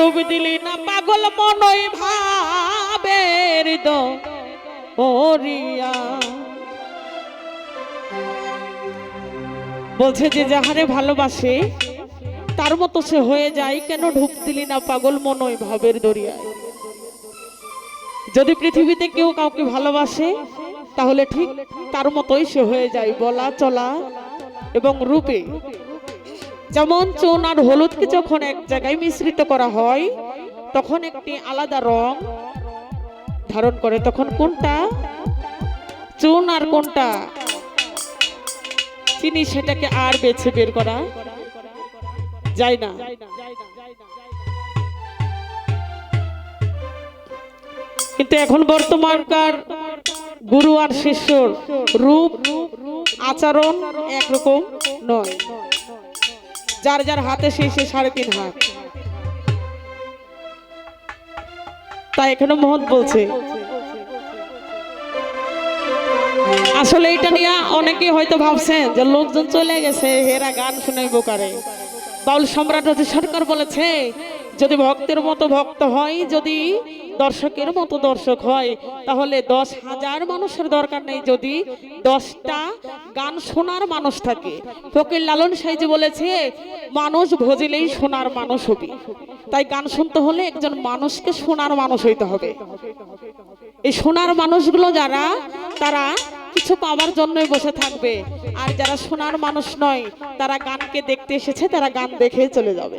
ডুবি দিলি না পাগল মনই ভাবের বলছে যে যাহারে ভালোবাসে, তার মতো সে হয়ে যায়, কেন ঢুক দিলি না পাগল মনই ভাবের দরিয়ায়? যদি পৃথিবীতে কেউ কাউকে ভালোবাসে, তাহলে ঠিক তার মতোই সে হয়ে যায়, বলা, চলা এবং রূপে। যেমন চুন আর হলুদকে যখন এক জায়গায় মিশ্রিত করা হয়, তখন একটি আলাদা রং ধারণ করে। তখন কোনটা? চুন আর কোনটা? চিনি সেটাকে আর বেছে বের করা যায় না। কিন্তু এখন বর্তমানকার গুরু আর শিষ্যর রূপ, আচরণ একরকম নয়। যার যার হাতে সেই সে সাড়ে তিন হাত। তা এখানে মহৎ বলছে। আসলে এটা নিয়ে অনেকে হয়তো ভাবছেন যে লোকজন চলে গেছে, হেরা গান শুনে বোকারে বাউল সম্রাট হচ্ছে সরকার বলেছে যদি ভক্তের মতো ভক্ত হয়, যদি দর্শকের মতো দর্শক হয়, তাহলে দশ হাজার মানুষের দরকার নেই যদি দশটা গান শোনার মানুষ থাকে। ফকির লালন সাইজি বলেছে, মানুষ ভজিলেই শোনার মানুষ হবি। তাই গান শুনতে হলে একজন মানুষকে শোনার মানুষ হইতে হবে। এই শোনার মানুষগুলো যারা, তারা কিছু পাওয়ার জন্যই বসে থাকবে। আর যারা শোনার মানুষ নয়, তারা গানকে দেখতে এসেছে, তারা গান দেখে চলে যাবে।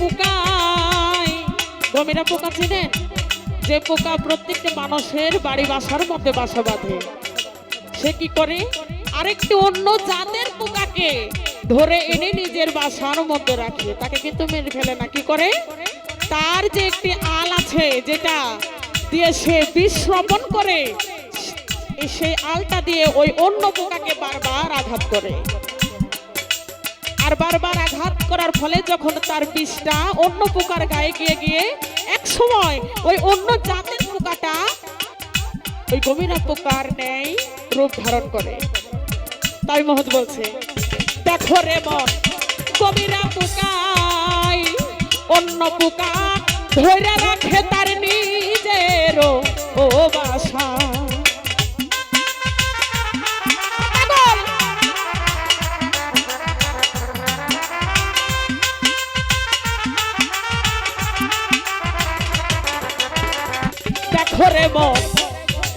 পোকায়। গমিরা পোকা চিনেন যে পোকা প্রত্যেকটা মানুষের বাড়ি বাসার মধ্যে বাসা বাঁধে। সে কি করে? আরেকটি অন্য জাতের পোকাকে ধরে এনে নিজের বাসার মধ্যে রাখে। তাকে কিন্তু মেরে ফেলে না। কি করে? তার যে একটি আল আছে, যেটা দিয়ে সে বিষ করে সেই আলটা দিয়ে ওই অন্য পোকাকে বারবার আঘাত করে। আর বারবার আঘাত করার ফলে যখন তার বিষটা অন্য পোকার গায়ে গিয়ে গিয়ে এক সময় ওই অন্য জাতের পোকাটা ওই গভীরা পোকার নেই রূপ ধারণ করে। তাই মহৎ বলছে, দেখো রে মন, গভীরা পোকাই অন্য পোকা ধরে রাখে তার নিজের ও বাসা।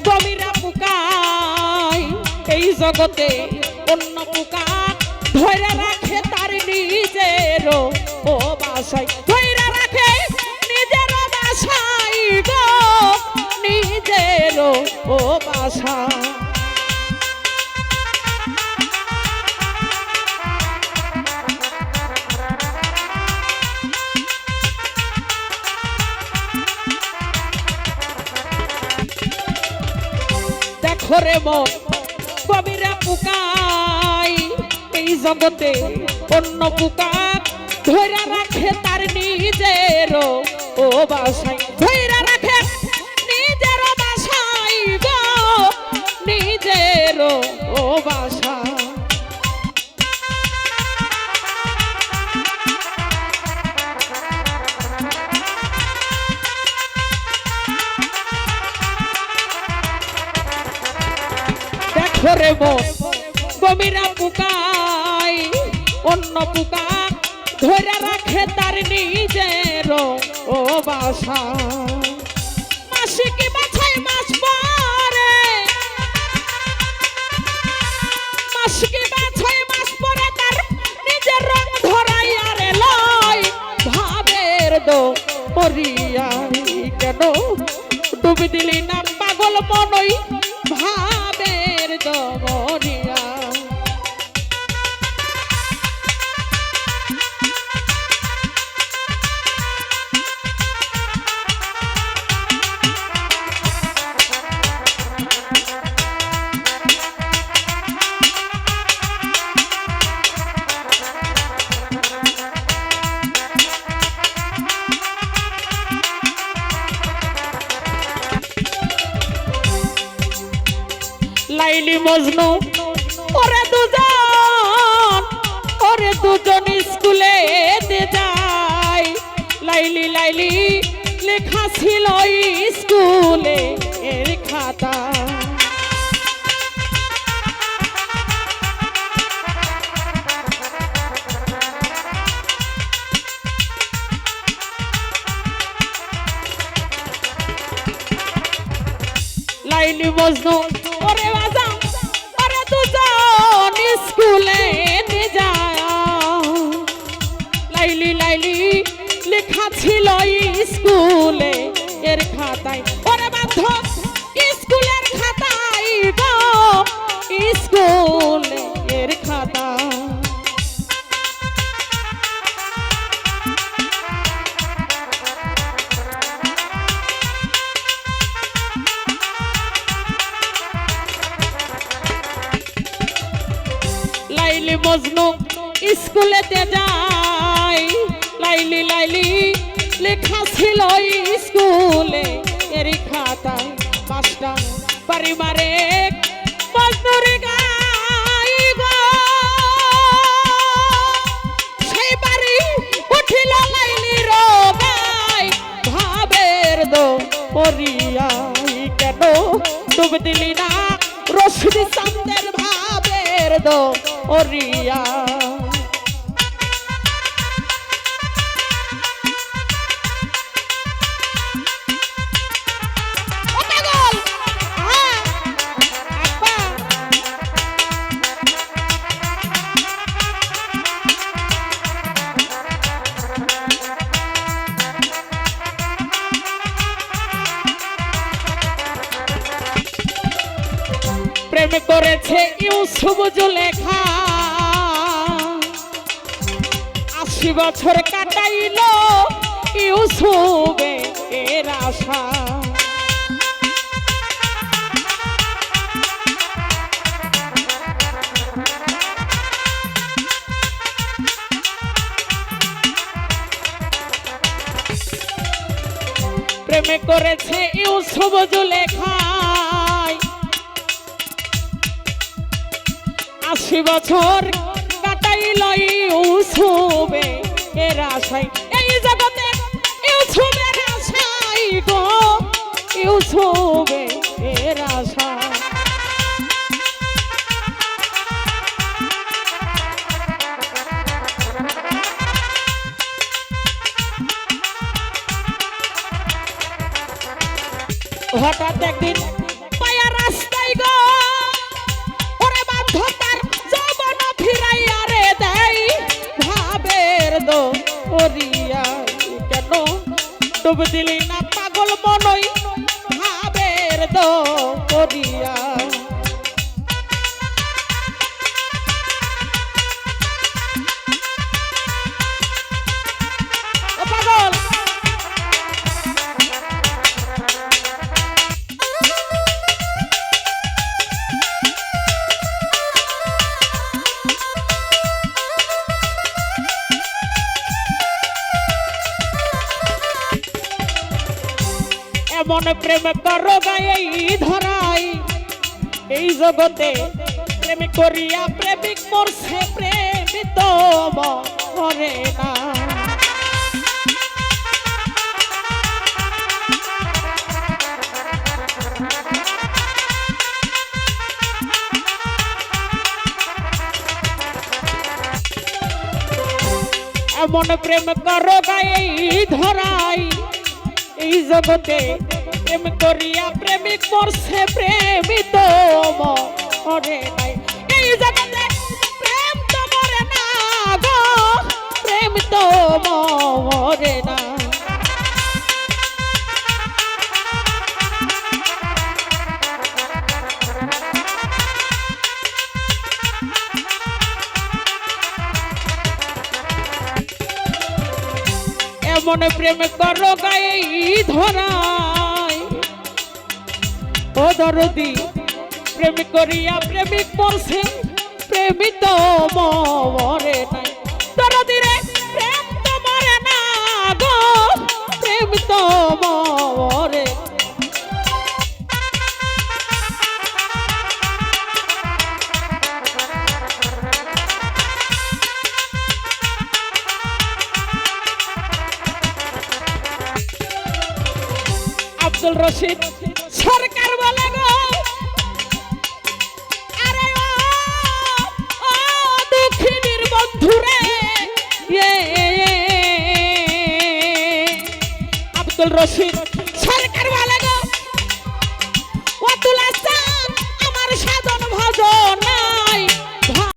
গমিরা পোকাই এই জগতে অন্য পোকা ধৈরা রাখে তার নিজের ও বাসায়। ধরে রাখে নিজের বাসায় গো নিজের ও বাসা দেখো রে মন কবিরা পোকাই, এই জগতে অন্য পোকা ধৈরা রাখে তার নিজের ও বাসায় ধরে পোকা ধরে রাখে তার নিজের ও বাসা। মাসি কি বাছাই মাস পরে? মাসি কি বাছাই মাস পরে তার নিজের রং ধরাই লয়। ভাবের দো মরিয়াই কেন? তুমি দিলি না পাগল মনই ভাই মজনু। ওরে দুজন ওরে দুজন স্কুলে যায় লাইলি লাইলি লেখা ছিল স্কুলে এর খাতা। লাইলি মজনু, ওরে দুজন স্কুলে তে লাইলি লাইলি লেখা ছিল স্কুলে এর খাতায়। স্কুলের খাতায় স্কুলে মজনু স্কুলেতে যাই। লাইলি লাইলি, লেখা ছিল স্কুলে। এর খাতায় পাঁচটা মারে মজনুর গাই সেই বাড়ি উঠিল লাইলি কেন ডুব দিলি না? রশিদ চান্দের ভাবের দো ওরিয়া প্রেম করেছে ইউসুফ জুলেখা। আশি বছর কাটাইল ইউসুফে এর আশা। প্রেমে করেছে ইউসুফ জুলেখায় বছর কাটাইল ইউসুফে এরা আশায় ডুব দিলি না পাগল মনই। প্রেম করো গাই ধরাই। এই জগতে প্রেম করিয়া প্রেমিক মরছে, প্রেমিত মরে না। এমন প্রেম করো গাই ধরাই। এই জগতে প্রেম করিয়া প্রেমিক মরছে, প্রেমিত মরে নাই। এই জগতে প্রেম তো মরে না গো, প্রেম তো মরে না। এমন প্রেম করো গায়ে ধরা। ও দরদি প্রেমিক করিয়া প্রেমিক পড়ছে প্রেমিত মরে নাই। আব্দুল রশিদ সরকার বলে গো আরে ও দুঃখিনীর বন্ধুরে আব্দুল রশিদ